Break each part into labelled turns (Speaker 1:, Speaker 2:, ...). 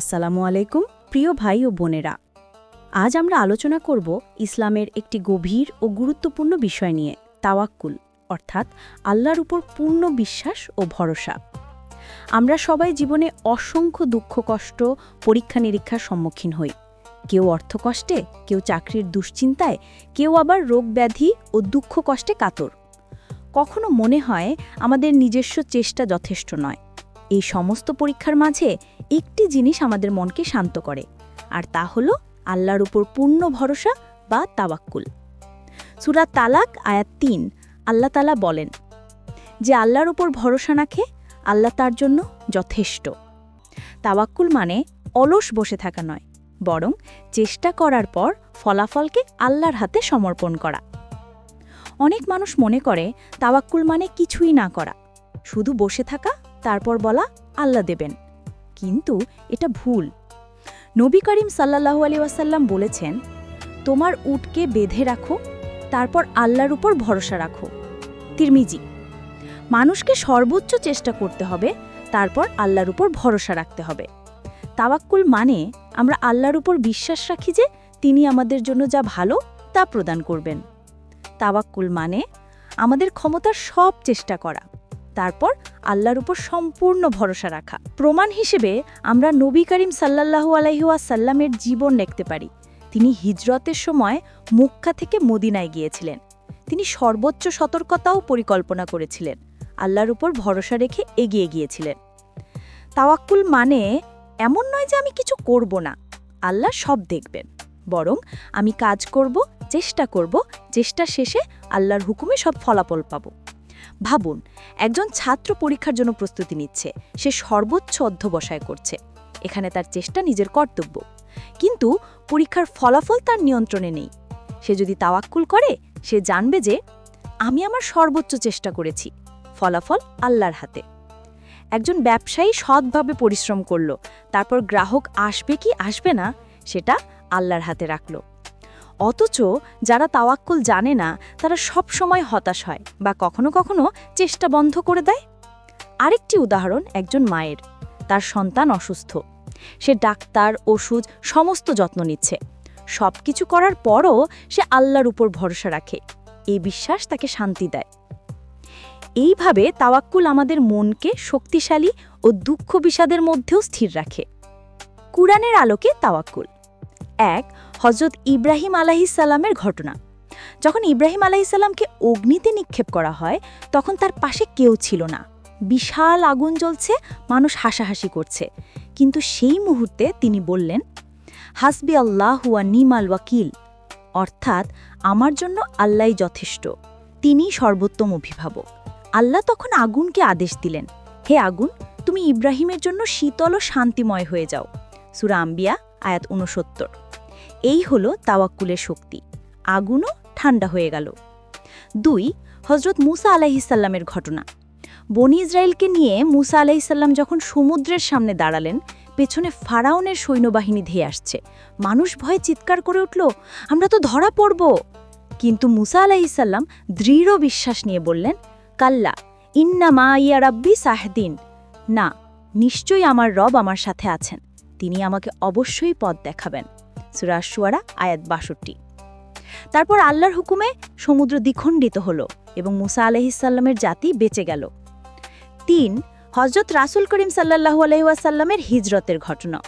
Speaker 1: আসসালামু আলাইকুম, প্রিয় ভাই ও বোনেরা। আজ আমরা আলোচনা করব ইসলামের একটি গভীর ও গুরুত্বপূর্ণ বিষয় নিয়ে, তাওয়াক্কুল, অর্থাৎ আল্লাহর উপর পূর্ণ বিশ্বাস ও ভরসা। আমরা সবাই জীবনে অসংখ্য দুঃখ, কষ্ট, পরীক্ষা নিরীক্ষার সম্মুখীন হই। কেউ অর্থকষ্টে, কেউ চাকরির দুশ্চিন্তায়, কেউ আবার রোগ ব্যাধি ও দুঃখ কষ্টে কাতর। কখনো মনে হয় আমাদের নিজস্ব চেষ্টা যথেষ্ট নয়। এই সমস্ত পরীক্ষার মাঝে একটি জিনিস আমাদের মনকে শান্ত করে, আর তা হল আল্লাহর উপর পূর্ণ ভরসা বা তাওয়াক্কুল। সুরা তালাক, আয়াত তিন, আল্লাহ তালা বলেন, যে আল্লাহর উপর ভরসা রাখে আল্লাহ তার জন্য যথেষ্ট। তাওয়াক্কুল মানে অলস বসে থাকা নয়, বরং চেষ্টা করার পর ফলাফলকে আল্লাহর হাতে সমর্পণ করা। অনেক মানুষ মনে করে তাওয়াক্কুল মানে কিছুই না করা, শুধু বসে থাকা তারপর বলা আল্লাহ দেবেন। কিন্তু এটা ভুল। নবী করিম সাল্লাহু আলি ওয়াসাল্লাম বলেছেন, তোমার উটকে বেঁধে রাখো, তারপর আল্লাহর উপর ভরসা রাখো। তিরমিজি, মানুষকে সর্বোচ্চ চেষ্টা করতে হবে, তারপর আল্লাহর উপর ভরসা রাখতে হবে। তাওয়াক্কুল মানে আমরা আল্লাহর উপর বিশ্বাস রাখি যে তিনি আমাদের জন্য যা ভালো, তা প্রদান করবেন। তাওয়াক্কুল মানে আমাদের ক্ষমতার সব চেষ্টা করা। তারপর আল্লাহর উপর সম্পূর্ণ ভরসা রাখা। প্রমাণ হিসেবে আমরা নবী করিম সাল্লাহু আলাইহাসাল্লামের জীবন দেখতে পারি। তিনি হিজরতের সময় মুক্কা থেকে মদিনায় গিয়েছিলেন। তিনি সর্বোচ্চ সতর্কতাও পরিকল্পনা করেছিলেন। আল্লাহর উপর ভরসা রেখে এগিয়ে গিয়েছিলেন। তাওয়াক্কুল মানে এমন নয় যে আমি কিছু করব না। আল্লাহ সব দেখবেন। বরং আমি কাজ করব, চেষ্টা করব, চেষ্টা শেষে আল্লাহর হুকুমে সব ফলাফল পাব। ভাবুন, একজন ছাত্র পরীক্ষার জন্য প্রস্তুতি নিচ্ছে, সে সর্বোচ্চ অধ্যবসায় করছে, এখানে তার চেষ্টা নিজের কর্তব্য। কিন্তু পরীক্ষার ফলাফল তার নিয়ন্ত্রণে নেই। সে যদি তাওয়াক্কুল করে, সে জানবে যে, আমি আমার সর্বোচ্চ চেষ্টা করেছি, ফলাফল আল্লাহর হাতে। একজন ব্যবসায়ী সৎভাবে পরিশ্রম করল, তারপর গ্রাহক আসবে কি আসবে না, সেটা আল্লাহর হাতে রাখল। অথচ যারা তাওয়াক্কুল জানে না, তারা সব সময় হতাশ হয় বা কখনো কখনো চেষ্টা বন্ধ করে দেয়। আরেকটি উদাহরণ একজন মায়ের। তার সন্তান অসুস্থ। সে ডাক্তার, ওষুধ, সমস্ত যত্ন নিচ্ছে। সব কিছু করার পরও সে আল্লাহর উপর ভরসা রাখে। এই বিশ্বাস তাকে শান্তি দেয়। এইভাবে তাওয়াক্কুল আমাদের মনকে শক্তিশালী ও দুঃখ বিষাদের মধ্যেও স্থির রাখে। কুরআনের আলোকে তাওয়াক্কুল। এক হজরত ইব্রাহিম আলাহিসাল্লামের ঘটনা। যখন ইব্রাহিম আলাহিসাল্লামকে অগ্নিতে নিক্ষেপ করা হয়, তখন তার পাশে কেউ ছিল না। বিশাল আগুন জ্বলছে, মানুষ হাসাহাসি করছে। কিন্তু সেই মুহূর্তে তিনি বললেন, হাসবি আল্লাহ হুয়া নিমাল ওয়াকিল। অর্থাৎ, আমার জন্য আল্লাহ যথেষ্ট। তিনি সর্বোত্তম অভিভাবক। আল্লাহ তখন আগুনকে আদেশ দিলেন, হে আগুন, তুমি ইব্রাহিমের জন্য শীতল ও শান্তিময় হয়ে যাও। সুরা আম্বিয়া আয়াত উনসত্তর এই হল তাওয়াক্কুলের শক্তি। আগুনও ঠান্ডা হয়ে গেল। দুই হজরত মুসা আলাহিসাল্লামের ঘটনা। বনি ইসরায়েলকে নিয়ে মুসা আলাহিসাল্লাম যখন সমুদ্রের সামনে দাঁড়ালেন, পেছনে ফারাউনের সৈন্যবাহিনী ধেয়ে আসছে। মানুষ ভয়ে চিৎকার করে উঠল, আমরা তো ধরা পড়ব। কিন্তু মুসা আলাহিসাল্লাম দৃঢ় বিশ্বাস নিয়ে বললেন, কাল্লা ইন্না মা ইয়া রাব্বি সাহদিন। না, নিশ্চয়ই আমার রব আমার সাথে আছেন। তিনি আমাকে অবশ্যই পথ দেখাবেন। সুরাশুয়ারা আয়াত বাষট্টি। তারপর আল্লাহর হুকুমে সমুদ্র দ্বিখণ্ডিত হল এবং মুসা আলহিসাল্লামের জাতি বেঁচে গেল। তিন হজরত রাসুল করিম সাল্লাহু আলহিউসাল্লামের হিজরতের ঘটনা।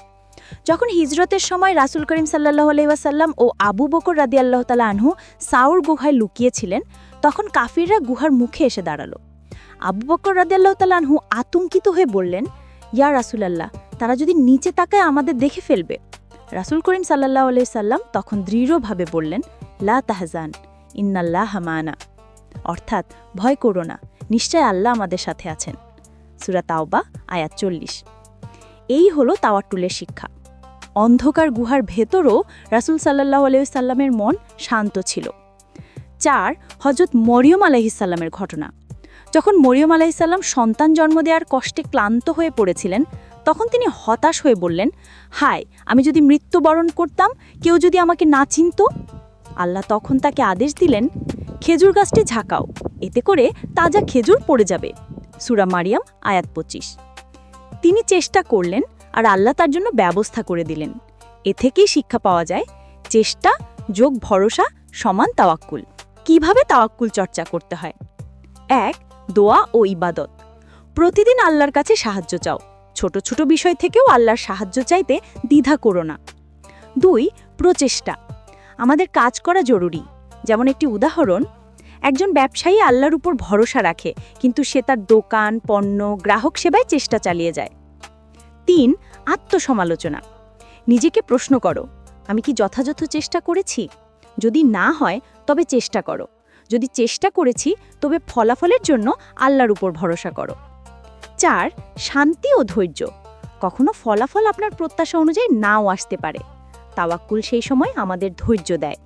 Speaker 1: যখন হিজরতের সময় রাসুল করিম সাল্লাহু আলহিউসাল্লাম ও আবু বকর রাদি আল্লাহ তালা আনহু সাউর গুহায় লুকিয়েছিলেন, তখন কাফিররা গুহার মুখে এসে দাঁড়াল। আবু বকর রাদি আল্লাহ তালা আনহু আতঙ্কিত হয়ে বললেন ইয়া রাসুলাল্লাহ, তারা যদি নিচে তাকায় আমাদের দেখে ফেলবে। রাসুল করিম সাল্লাহ আলি সাল্লাম তখন দৃঢ়ভাবে বললেন, লা তাহজান, ইন্নাল্লাহ হামানা অর্থাৎ, ভয় করো না, নিশ্চয় আল্লাহ আমাদের সাথে আছেন। সুরা তাওবা, আয়াত চল্লিশ। এই হলো তাওয়াট্টুলের শিক্ষা। অন্ধকার গুহার ভেতরও রাসুল সাল্লাহ আলাইসাল্লামের মন শান্ত ছিল। চার হজরত মরিয়ম আলাইসাল্লামের ঘটনা। যখন মরিয়ম আলাইসাল্লাম সন্তান জন্ম দেওয়ার কষ্টে ক্লান্ত হয়ে পড়েছিলেন, তখন তিনি হতাশ হয়ে বললেন, হায়, আমি যদি মৃত্যুবরণ করতাম, কেউ যদি আমাকে না চিনত? আল্লাহ তখন তাকে আদেশ দিলেন, খেজুর গাছটি ঝাঁকাও, এতে করে তাজা খেজুর পড়ে যাবে। সুরা মারিয়াম, আয়াত পঁচিশ। তিনি চেষ্টা করলেন আর আল্লাহ তার জন্য ব্যবস্থা করে দিলেন। এ থেকেই শিক্ষা পাওয়া যায়, চেষ্টা, যোগ, ভরসা সমান তাওয়াক্কুল। কীভাবে তাওয়াক্কুল চর্চা করতে হয়? এক দোয়া ও ইবাদত। প্রতিদিন আল্লাহর কাছে সাহায্য চাও। ছোট ছোট বিষয় থেকেও আল্লাহর সাহায্য চাইতে দ্বিধা করো না। দুই, প্রচেষ্টা। আমাদের কাজ করা জরুরি। যেমন একটি উদাহরণ, একজন ব্যবসায়ী আল্লাহর উপর ভরসা রাখে, কিন্তু সে তার দোকান, পণ্য, গ্রাহক সেবায় চেষ্টা চালিয়ে যায়। তিন, আত্মসমালোচনা। নিজেকে প্রশ্ন করো, আমি কি যথাযথ চেষ্টা করেছি? যদি না হয়, তবে চেষ্টা করো। যদি চেষ্টা করেছি, তবে ফলাফলের জন্য আল্লাহর উপর ভরসা করো। চার, শান্তি ও ধৈর্য। কখনো ফলাফল আপনার প্রত্যাশা অনুযায়ী নাও আসতে পারে। তাওয়াক্কুল সেই সময় আমাদের ধৈর্য দেয়।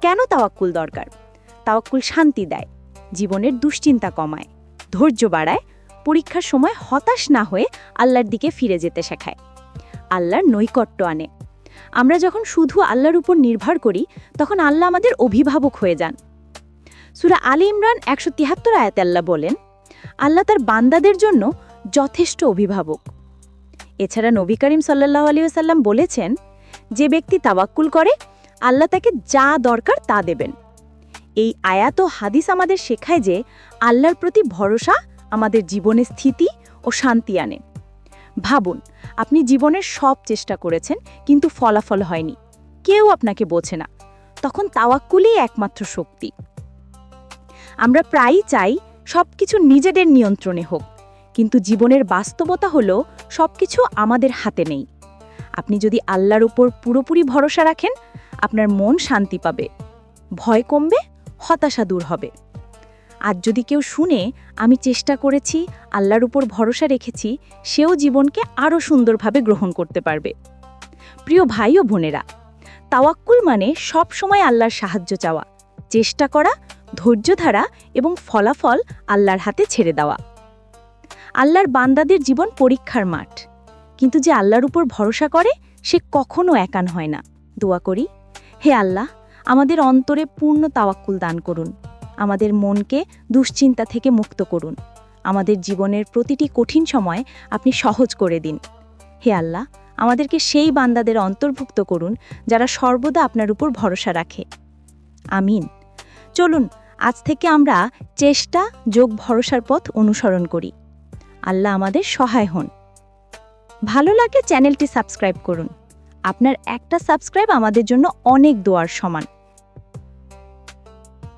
Speaker 1: কেন তাওয়াক্কুল দরকার? তাওয়াক্কুল শান্তি দেয়, জীবনের দুশ্চিন্তা কমায়, ধৈর্য বাড়ায়, পরীক্ষার সময় হতাশ না হয়ে আল্লাহর দিকে ফিরে যেতে শেখায়। আল্লাহর নৈকট্য আনে। আমরা যখন শুধু আল্লাহর উপর নির্ভর করি, তখন আল্লাহ আমাদের অভিভাবক হয়ে যান। সুরা আলী ইমরান একশো তিয়াত্তর আয়াতে আল্লাহ বলেন, আল্লাহ তার বান্দাদের জন্য যথেষ্ট অভিভাবক। এছাড়া নবী করিম সাল্লাহ আলিয়াল্লাম বলেছেন, যে ব্যক্তি তাওয়াক্কুল করে, আল্লাহ তাকে যা দরকার তা দেবেন। এই আয়াত ও হাদিস আমাদের শেখায় যে আল্লাহর প্রতি ভরসা আমাদের জীবনে স্থিতি ও শান্তি আনে। ভাবুন, আপনি জীবনের সব চেষ্টা করেছেন, কিন্তু ফলাফল হয়নি। কেউ আপনাকে বোঝে না। তখন তাওয়াক্কুলই একমাত্র শক্তি। আমরা প্রায়ই চাই সব কিছু নিজেদের নিয়ন্ত্রণে হোক, কিন্তু জীবনের বাস্তবতা হলো সব কিছু আমাদের হাতে নেই। আপনি যদি আল্লাহর উপর পুরোপুরি ভরসা রাখেন, আপনার মন শান্তি পাবে, ভয় কমবে, হতাশা দূর হবে। আজ যদি কেউ শুনে, আমি চেষ্টা করেছি, আল্লাহর উপর ভরসা রেখেছি, সেও জীবনকে আরও সুন্দরভাবে গ্রহণ করতে পারবে। প্রিয় ভাই ও বোনেরা, তাওয়াক্কুল মানে সব সময় আল্লাহর সাহায্য চাওয়া, চেষ্টা করা ধৈর্য ধারা এবং ফলাফল আল্লাহর হাতে ছেড়ে দেওয়া। আল্লাহর বান্দাদের জীবন পরীক্ষার মাঠ। কিন্তু যে আল্লাহর উপর ভরসা করে, সে কখনো একান হয় না। দোয়া করি, হে আল্লাহ, আমাদের অন্তরে পূর্ণ তাওয়াক্কুল দান করুন। আমাদের মনকে দুশ্চিন্তা থেকে মুক্ত করুন। আমাদের জীবনের প্রতিটি কঠিন সময় আপনি সহজ করে দিন। হে আল্লাহ, আমাদেরকে সেই বান্দাদের অন্তর্ভুক্ত করুন, যারা সর্বদা আপনার উপর ভরসা রাখে। আমিন। চলুন আজ থেকে আমরা চেষ্টা, যোগ, ভরসার পথ অনুসরণ করি। আল্লাহ আমাদের সহায় হন। ভালো লাগে চ্যানেলটি সাবস্ক্রাইব করুন। আপনার একটা সাবস্ক্রাইব আমাদের জন্য অনেক দোয়ার সমান।